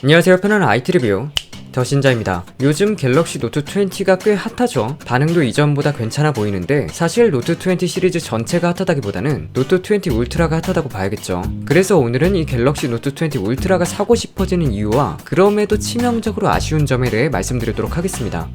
안녕하세요 편안한 IT 리뷰 더신자입니다. 요즘 갤럭시 노트 20가 꽤 핫하죠. 반응도 이전보다 괜찮아 보이는데 사실 노트 20 시리즈 전체가 핫하다기보다는 노트 20 울트라가 핫하다고 봐야겠죠. 그래서 오늘은 이 갤럭시 노트 20 울트라가 사고 싶어지는 이유와 그럼에도 치명적으로 아쉬운 점에 대해 말씀드리도록 하겠습니다.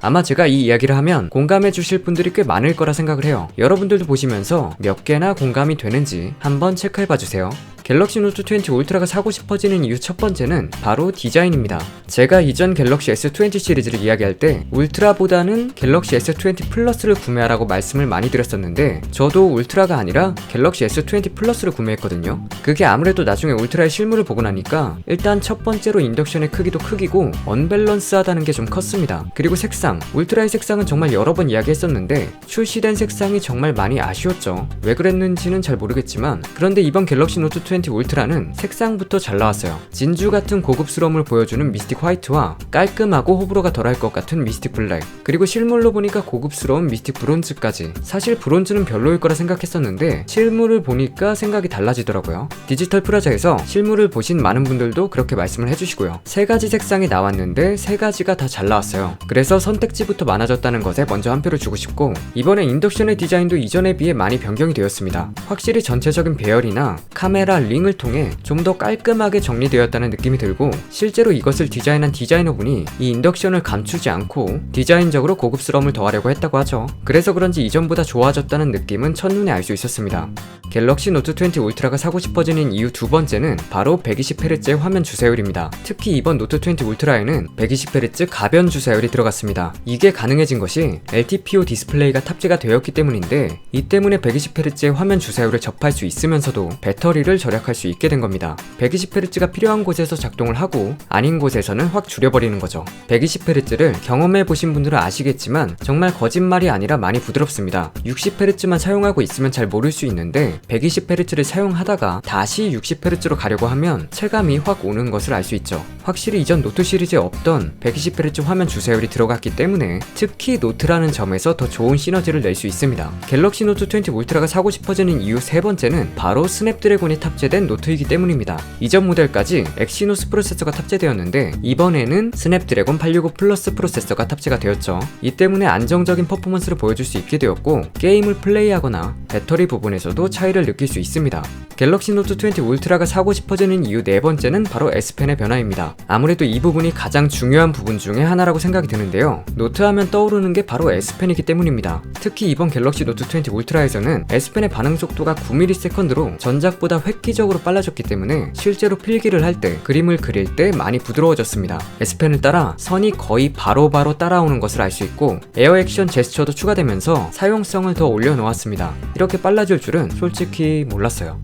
아마 제가 이 이야기를 하면 공감해 주실 분들이 꽤 많을 거라 생각을 해요. 여러분들도 보시면서 몇 개나 공감이 되는지 한번 체크해 봐 주세요. 갤럭시 노트 20 울트라가 사고 싶어지는 이유 첫 번째는 바로 디자인입니다. 제가 이전 갤럭시 S20 시리즈를 이야기할 때 울트라보다는 갤럭시 S20 플러스를 구매하라고 말씀을 많이 드렸었는데 저도 울트라가 아니라 갤럭시 S20 플러스를 구매했거든요. 그게 아무래도 나중에 울트라의 실물을 보고 나니까 일단 첫 번째로 인덕션의 크기도 크기고 언밸런스하다는 게 좀 컸습니다. 그리고 색상, 울트라의 색상은 정말 여러 번 이야기했었는데 출시된 색상이 정말 많이 아쉬웠죠. 왜 그랬는지는 잘 모르겠지만 그런데 이번 갤럭시 노트 20 울트라는 색상부터 잘 나왔어요. 진주 같은 고급스러움을 보여주는 미스틱 화이트와 깔끔하고 호불호가 덜할 것 같은 미스틱 블랙 그리고 실물로 보니까 고급스러운 미스틱 브론즈까지 사실 브론즈는 별로일 거라 생각했었는데 실물을 보니까 생각이 달라지더라고요. 디지털 프라자에서 실물을 보신 많은 분들도 그렇게 말씀을 해주시고요. 세 가지 색상이 나왔는데 세 가지가 다 잘 나왔어요. 그래서 선택지부터 많아졌다는 것에 먼저 한 표를 주고 싶고 이번에 인덕션의 디자인도 이전에 비해 많이 변경이 되었습니다. 확실히 전체적인 배열이나 카메라 링을 통해 좀 더 깔끔하게 정리되었다는 느낌이 들고 실제로 이것을 디자인한 디자이너분이 이 인덕션을 감추지 않고 디자인적으로 고급스러움을 더하려고 했다고 하죠. 그래서 그런지 이전보다 좋아졌다는 느낌은 첫눈에 알 수 있었습니다. 갤럭시 노트 20 울트라가 사고 싶어지는 이유 두 번째는 바로 120Hz의 화면 주사율입니다. 특히 이번 노트 20 울트라에는 120Hz 가변 주사율이 들어갔습니다. 이게 가능해진 것이 LTPO 디스플레이가 탑재가 되었기 때문인데 이 때문에 120Hz의 화면 주사율을 접할 수 있으면서도 배터리를 절약 할 수 있게 된 겁니다. 120Hz가 필요한 곳에서 작동을 하고 아닌 곳에서는 확 줄여버리는 거죠. 120Hz를 경험해 보신 분들은 아시겠지만 정말 거짓말이 아니라 많이 부드럽습니다. 60Hz만 사용하고 있으면 잘 모를 수 있는데 120Hz를 사용하다가 다시 60Hz로 가려고 하면 체감이 확 오는 것을 알 수 있죠. 확실히 이전 노트 시리즈에 없던 120Hz 화면 주사율이 들어갔기 때문에 특히 노트라는 점에서 더 좋은 시너지를 낼 수 있습니다. 갤럭시 노트 20 울트라가 사고 싶어지는 이유 세 번째는 바로 스냅드래곤이 탑 재된 노트이기 때문입니다. 이전 모델까지 엑시노스 프로세서가 탑재되었는데 이번에는 스냅드래곤 865 플러스 프로세서가 탑재가 되었죠. 이 때문에 안정적인 퍼포먼스를 보여줄 수 있게 되었고 게임을 플레이하거나 배터리 부분에서도 차이를 느낄 수 있습니다. 갤럭시 노트 20 울트라가 사고 싶어지는 이유 네 번째는 바로 S펜의 변화입니다. 아무래도 이 부분이 가장 중요한 부분 중에 하나라고 생각이 드는데요. 노트 하면 떠오르는 게 바로 S펜이기 때문입니다. 특히 이번 갤럭시 노트 20 울트라에서는 S펜의 반응 속도가 9ms로 전작보다 획기적으로 빨라졌기 때문에 실제로 필기를 할 때, 그림을 그릴 때 많이 부드러워졌습니다. S펜을 따라 선이 거의 바로바로 따라오는 것을 알 수 있고 에어 액션 제스처도 추가되면서 사용성을 더 올려놓았습니다. 이렇게 빨라질 줄은 솔직히 몰랐어요.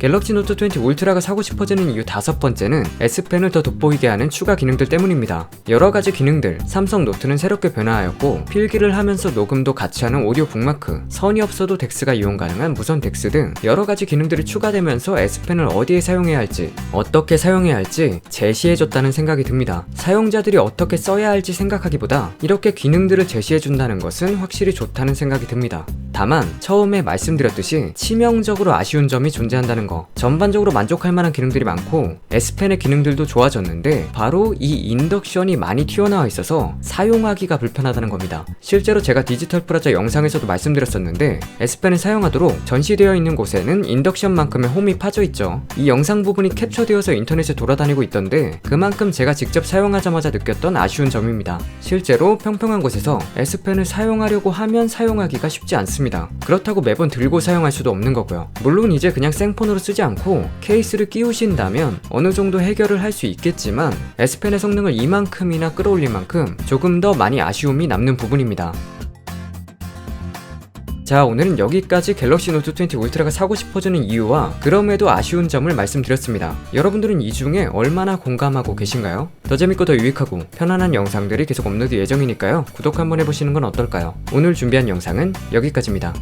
갤럭시 노트 20 울트라가 사고 싶어지는 이유 다섯 번째는 S펜을 더 돋보이게 하는 추가 기능들 때문입니다. 여러 가지 기능들, 삼성 노트는 새롭게 변화하였고 필기를 하면서 녹음도 같이 하는 오디오 북마크, 선이 없어도 덱스가 이용 가능한 무선 덱스 등 여러 가지 기능들이 추가되면서 S펜을 어디에 사용해야 할지, 어떻게 사용해야 할지 제시해줬다는 생각이 듭니다. 사용자들이 어떻게 써야 할지 생각하기보다 이렇게 기능들을 제시해준다는 것은 확실히 좋다는 생각이 듭니다. 다만 처음에 말씀드렸듯이 치명적으로 아쉬운 점이 존재한다는 거. 전반적으로 만족할 만한 기능들이 많고 S펜의 기능들도 좋아졌는데 바로 이 인덕션이 많이 튀어나와 있어서 사용하기가 불편하다는 겁니다. 실제로 제가 디지털 프라자 영상에서도 말씀드렸었는데 S펜을 사용하도록 전시되어 있는 곳에는 인덕션만큼의 홈이 파져 있죠. 이 영상 부분이 캡처되어서 인터넷에 돌아다니고 있던데 그만큼 제가 직접 사용하자마자 느꼈던 아쉬운 점입니다. 실제로 평평한 곳에서 S펜을 사용하려고 하면 사용하기가 쉽지 않습니다. 그렇다고 매번 들고 사용할 수도 없는 거고요. 물론 이제 그냥 생폰으로 쓰지 않고 케이스를 끼우신다면 어느 정도 해결을 할 수 있겠지만 S펜의 성능을 이만큼이나 끌어올릴 만큼 조금 더 많이 아쉬움이 남는 부분입니다. 자 오늘은 여기까지 갤럭시 노트 20 울트라가 사고 싶어지는 이유와 그럼에도 아쉬운 점을 말씀드렸습니다. 여러분들은 이 중에 얼마나 공감하고 계신가요? 더 재밌고 더 유익하고 편안한 영상들이 계속 업로드 예정이니까요. 구독 한번 해보시는 건 어떨까요? 오늘 준비한 영상은 여기까지입니다.